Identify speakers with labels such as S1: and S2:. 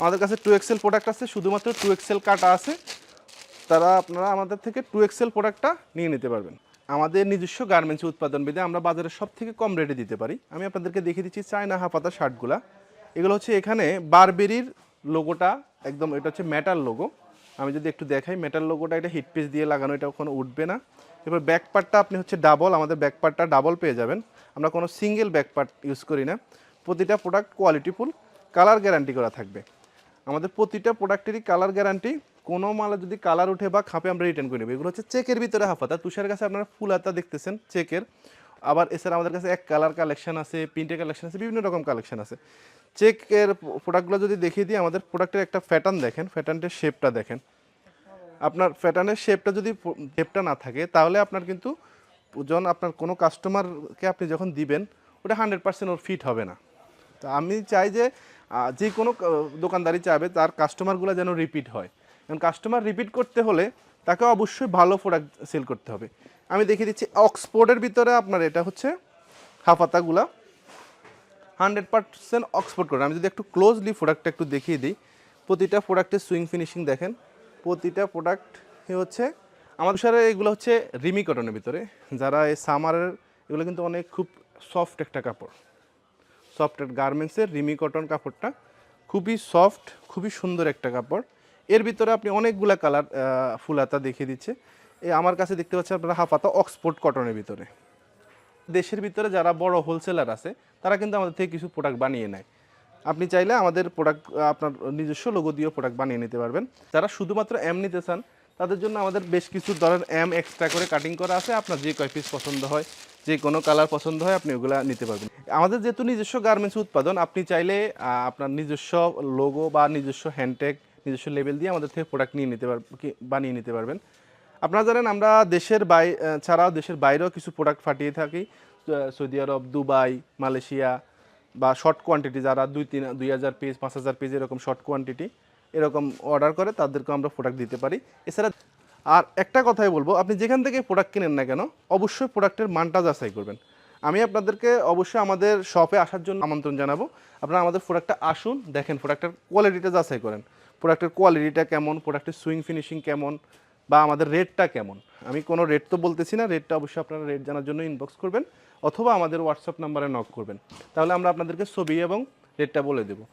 S1: আমাদের কাছে two Excel product আছে, শুধুমাত্র টু এক্সেল কাটা আছে। তারা আপনারা আমাদের থেকে টু এক্সেল প্রোডাক্টটা নিয়ে নিতে পারবেন। আমাদের নিজস্ব গার্মেন্টস উৎপাদন বিধে আমরা বাজারে সব থেকে কম রেটে দিতে পারি। আমি আপনাদেরকে দেখিয়ে দিচ্ছি চায়না হাফাতা শার্টগুলা এগুলো হচ্ছে এখানে বারবেরির লোগোটা একদম, এটা হচ্ছে মেটাল লোগো আমি যদি একটু দেখাই মেটাল লোগোটা এটা হিট পিস দিয়ে লাগানো, এটা কখনো উঠবে না। এবার ব্যাক পার্টটা আপনি হচ্ছে ডাবল আমাদের ব্যাক পার্টটা ডাবল পেয়ে যাবেন। আমরা কোনো সিঙ্গেল ব্যাক পার্ট ইউজ করি না। প্রতিটা প্রোডাক্ট কোয়ালিটিফুল কালার গ্যারান্টি করা থাকবে। আমাদের প্রতিটা প্রোডাক্টেরই কালার গ্যারান্টি, কোনো মালে যদি কালার উঠে বা খাপে আমরা রিটার্ন করে নেব। এগুলো হচ্ছে চেকের ভিতরে হাফাতা তুষার কাছে আপনারা ফুল হাতা দেখতেছেন, চেকের। আবার এছাড়া আমাদের কাছে এক কালার কালেকশন আছে প্রিন্টের কালেকশন আছে, বিভিন্ন রকম কালেকশন আছে। চেকের প্রোডাক্টগুলো যদি দেখিয়ে দিই, আমাদের প্রোডাক্টের একটা প্যাটার্ন দেখেন প্যাটার্নটের শেপটা দেখেন। আপনার প্যাটার্নের শেপটা যদি শেপটা না থাকে, তাহলে আপনার কিন্তু যখন আপনার কোনো কাস্টমারকে আপনি যখন দিবেন, ওটা হান্ড্রেড পার্সেন্ট ওর ফিট হবে না। তো আমি চাই যে যে কোনো দোকানদারি চাবে তার কাস্টমারগুলো যেন রিপিট হয়। কারণ কাস্টমার রিপিট করতে হলে তাকে অবশ্যই ভালো প্রোডাক্ট সেল করতে হবে। আমি দেখিয়ে দিচ্ছি অক্সফোর্ডের ভিতরে আপনার এটা হচ্ছে হাফাতাগুলা। হান্ড্রেড পার্সেন্ট অক্সফোর্ড করে। আমি যদি একটু ক্লোজলি প্রোডাক্টটা একটু দেখিয়ে দিই। প্রতিটা প্রোডাক্টের সুইং ফিনিশিং দেখেন। প্রতিটা প্রোডাক্ট হচ্ছে, আমাদের সাথে এগুলো হচ্ছে রিমি কটনের ভিতরে। যারা এই সামারের এগুলো কিন্তু অনেক খুব সফট একটা কাপড়। সফট গার্মেন্টসের রিমি কটন কাপড়টা। খুবই সফট, খুবই সুন্দর একটা কাপড়। এর ভিতরে আপনি অনেকগুলা কালার ফুলাতা দেখিয়ে দিচ্ছে। এই আমার কাছে দেখতে পাচ্ছেন আপনারা হাফাতা অক্সফোর্ড কটনের ভিতরে। দেশের ভিতরে যারা বড় হোলসেলার আছে, তারা কিন্তু আমাদের থেকে কিছু প্রোডাক্ট বানিয়ে নেয়। আপনি চাইলে আমাদের প্রোডাক্ট আপনার নিজস্ব লোগো দিয়েও প্রোডাক্ট বানিয়ে নিতে পারবেন। যারা শুধুমাত্র এম নিতে চান, তাদের জন্য আমাদের বেশ কিছু ধরেন এম এক্সট্রা করে কাটিং করা আছে। আপনার যে কয় পিস পছন্দ হয় যে কোনো কালার পছন্দ হয়, আপনি ওগুলা নিতে পারবেন। আমাদের যেহেতু নিজস্ব গার্মেন্টস উৎপাদন, আপনি চাইলে আপনার নিজস্ব লোগো বা নিজস্ব হ্যান্ডটেগ নিজস্ব লেভেল দিয়ে আমাদের থেকে প্রোডাক্ট নিয়ে নিতে পারবেন বানিয়ে নিতে পারবেন। আপনারা জানেন, আমরা দেশের বাই ছাড়াও দেশের বাইরেও কিছু প্রোডাক্ট ফাটিয়ে থাকি। সৌদি আরব, দুবাই, মালয়েশিয়া বা শর্ট কোয়ান্টিটি যারা দুই তিন, দুই হাজার পিস পাঁচ হাজার পিস এরকম শর্ট কোয়ান্টিটি এরকম অর্ডার করে তাদেরকে আমরা প্রোডাক্ট দিতে পারি। এছাড়া আর একটা কথাই বলব, আপনি যেখান থেকে প্রোডাক্ট কিনেন না কেন, অবশ্যই প্রোডাক্টের মানটা যাচাই করবেন। আমি আপনাদেরকে অবশ্যই আমাদের শপে আসার জন্য আমন্ত্রণ জানাব। আপনারা আমাদের প্রোডাক্টটা আসুন, দেখেন প্রোডাক্টের কোয়ালিটিটা যাচাই করেন। প্রোডাক্টের কোয়ালিটিটা কেমন প্রোডাক্টের সুইং ফিনিশিং কেমন, বা আমাদের রেটটা কেমন। আমি কোনো রেট তো বলতেছি না রেটটা অবশ্যই আপনারা রেট জানার জন্য ইনবক্স করবেন, অথবা আমাদের হোয়াটসঅ্যাপ নাম্বারে নক করবেন। তাহলে আমরা আপনাদেরকে ছবি এবং রেটটা বলে দেবো।